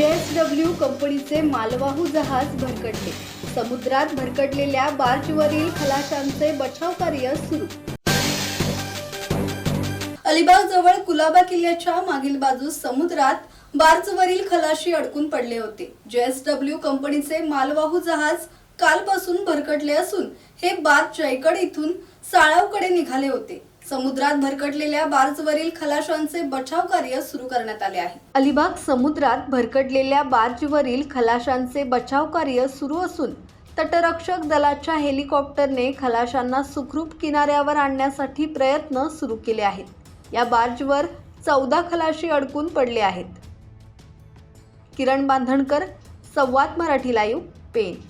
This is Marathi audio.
जेएसडब्ल्यू कंपनीचे मालवाहू जहाज भरकटले. समुद्रात भरकटलेल्या बार्जवरील खलाशांचे बचाव कार्य सुरू. अलिबाग जवळ कुलाबा किल्ल्याच्या मागील बाजूस समुद्रात बार्जवरील खलाशी अडकून पडले होते. जेएसडब्ल्यू कंपनीचे मालवाहू जहाज कालपासून भरकटले असून हे बाद जयगड इथून साळावकडे निघाले होते. समुद्रात भरकटलेल्या बार्जवरील खलाशांचे बचाव कार्य सुरू करण्यात आले आहे. अलिबाग समुद्रात भरकटलेल्या बार्जवरील खलाशांचे बचाव कार्य सुरू असून तटरक्षक दलाच्या हेलिकॉप्टरने खलाशांना सुखरूप किनाऱ्यावर आणण्यासाठी प्रयत्न सुरू केले आहेत. या बार्जवर चौदा खलाशी अडकून पडले आहेत. किरण बांधणकर संवाद मराठी लाईव्ह पेन